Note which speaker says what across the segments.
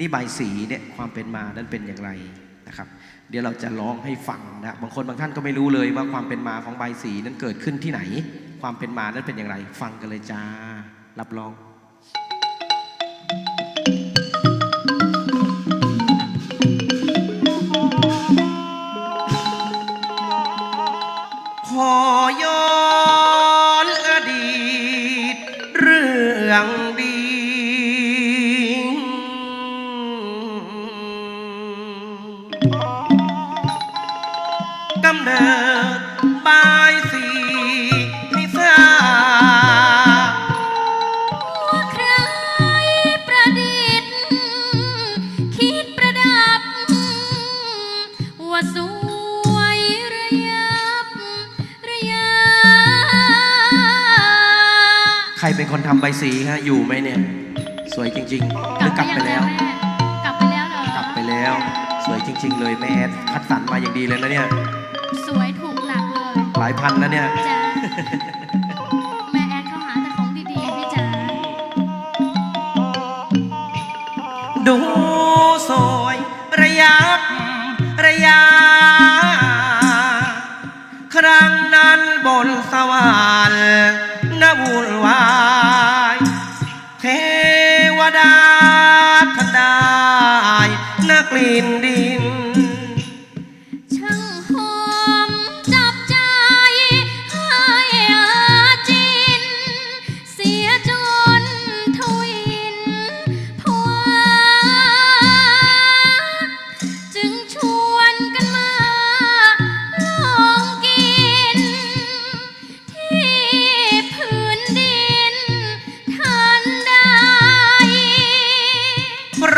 Speaker 1: นี้ใบสีเนี่ยความเป็นมานั้นเป็นอย่างไรนะครับ เดี๋ยวเราจะร้องให้ฟังนะบางคนบางท่านก็ไม่รู้เลยว่าความเป็นมาของใบสีนั้นเกิดขึ้นที่ไหน ความเป็นมานั้นเป็นอย่างไร ฟังกันเลยจ้ารับรอง กำเนิดบายสีให้ทราบ
Speaker 2: ว่าใครประดิษฐ์ คิดประดับ ว่าสวยระยับระยา
Speaker 1: ใครเป็นคนทำใบสีฮะอยู่ไหมเนี่ย สวยจริงๆหรือกลับไปแล้ว
Speaker 2: แม่กลับไปแล้วเหรอก
Speaker 1: ลับไปแล้วส วยจริง ๆ เลยแม่แอดคัดสรรมาอย่างดีเลยนะเนี่ย
Speaker 2: สวยถูกหลักเลย
Speaker 1: หลายพันนะเนี่ย
Speaker 2: จ้าแม่แอดเขาหาแต่ของดีๆพี่จ๋า
Speaker 1: ดูสวยระยับระยา ครั้งนั้นบนสวรรค์นวุ่นวา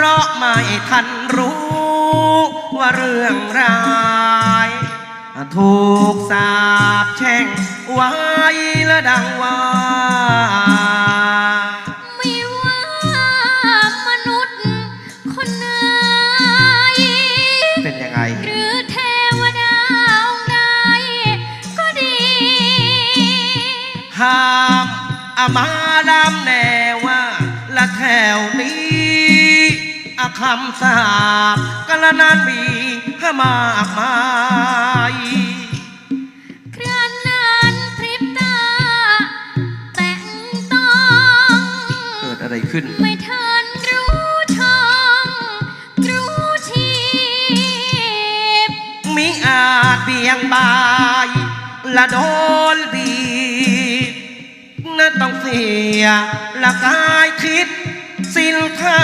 Speaker 1: ราะไม่ทันรู้ ว่าเรื่องร้ายถูกสาบแช่งไว้และดังว่า
Speaker 2: ไม่ว่ามนุษย์คนไหน
Speaker 1: เป็นยังไง
Speaker 2: หรือเทวดาองค์ใดก็ดี
Speaker 1: ห้ามอามาดามแน่ คำสาบกละนานมีให้มากมาย
Speaker 2: ครั้นนั้นพริบตา แต่งต้อง
Speaker 1: เกิดอะไรขึ้น
Speaker 2: ไม่ทันรู้ช่องรู้ชีพ
Speaker 1: มิอาจเบี่ยงบาย ละโดนบีบน่าต้องเสียละกายคิด สิ้นค่า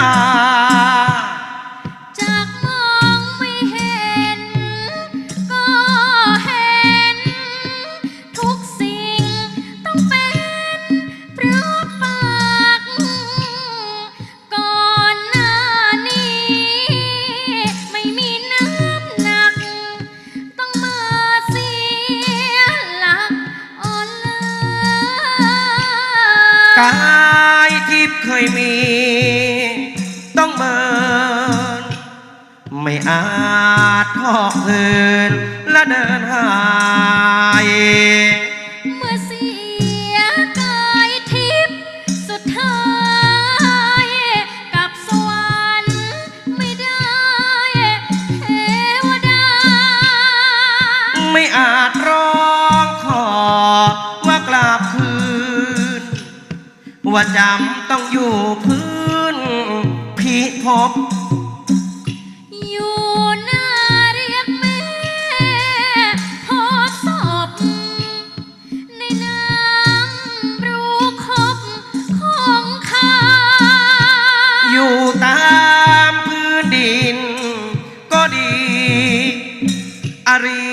Speaker 2: ที่เค
Speaker 1: ยมี ต้องเมินไม่อาจพอกเทินและเดินหาย
Speaker 2: ว่า
Speaker 1: จำต้องอยู่พื้นพิภพ
Speaker 2: อยู่หน้าเรียกแม่พบศพในน้ำรู้คบของข้า
Speaker 1: อยู่ตามพื้นดินก็ดีอาเรี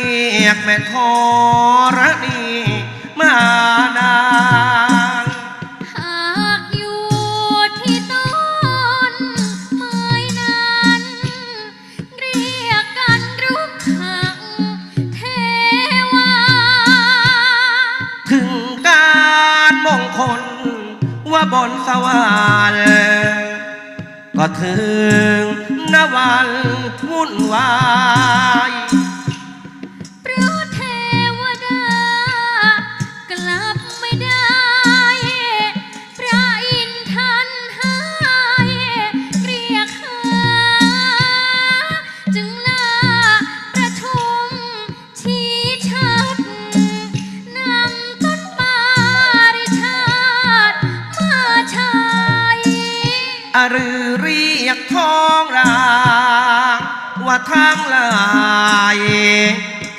Speaker 1: ยกแม่ธรณีมา บนสวรรค์ก็ถึงนวันวุ่นวาย
Speaker 2: หรื
Speaker 1: อเรียกท้องรางว่าทั้งลาย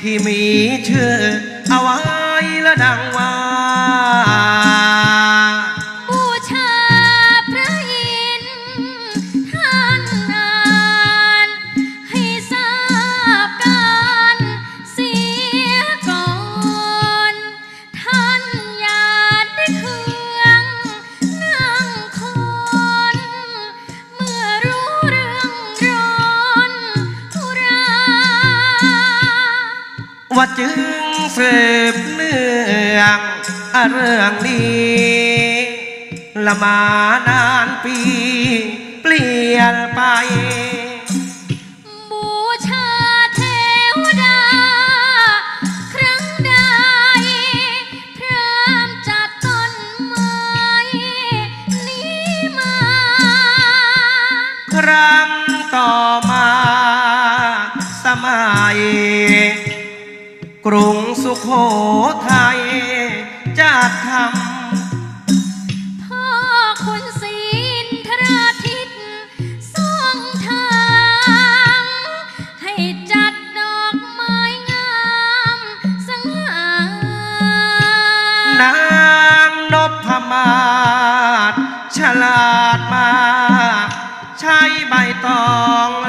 Speaker 1: ที่มีชื่อเอาไว้และดังว่า จึงสืบเนื่องเรื่องนี้ละมานานปี เปลี่ยนไป
Speaker 2: รุง
Speaker 1: สุโขทัยจะท
Speaker 2: พ่อคุณศีลธราทิตสองทางให้จัดดอกไม้งามสง่าำ
Speaker 1: นางนพมาศฉลาดมาก ใช้ใบตอง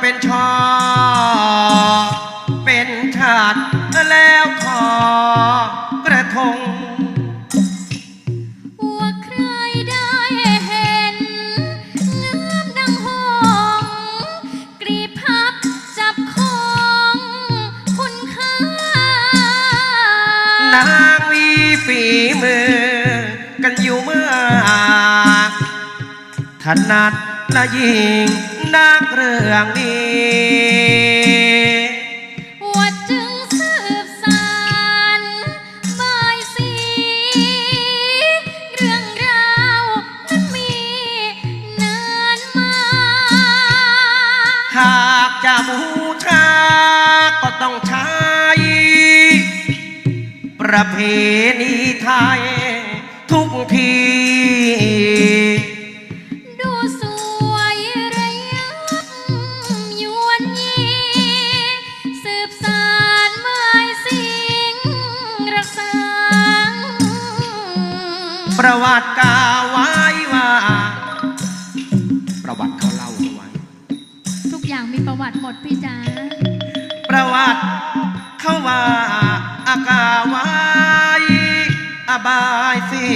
Speaker 1: เป็นชอ เป็นฉาดแล้วทอกระทง
Speaker 2: ว่าใครได้เห็นงามดังหงกรีพับจับของคุณค่า
Speaker 1: นางมีฝีมือ กันอยู่เมื่อถนัดและยิง นักเรื่องนี้
Speaker 2: ว่าจึงสืบสานบายสี เรื่องราวนั้นมีนานมา
Speaker 1: หากจะบูชาก็ต้องใช้ ประเพณีไทยทุกที ประวัติกล่าวไว้ว่า ประวัติเขาเล่าเอาไว้
Speaker 2: ทุกอย่างมีประวัติหมดพี่จ๋า
Speaker 1: ประวัติเขาว่าอากาไว้อบายสี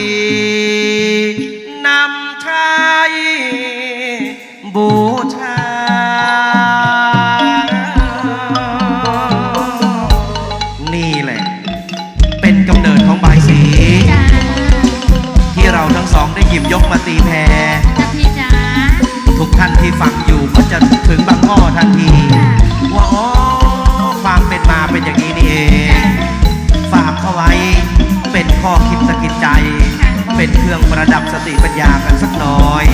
Speaker 1: นำใช้บู ได้หยิบยกมาตีแพร
Speaker 2: จ้าพี่จ๋า
Speaker 1: ทุกท่านที่ฟังอยู่ก็จะถึงบางอ้อทันที ว่าอ๋อความเป็นมาเป็นอย่างนี้นี่เอง ฝากเข้าไว้เป็นข้อคิดสะกิดใจ เป็นเครื่องประดับสติปัญญากันสักหน่อย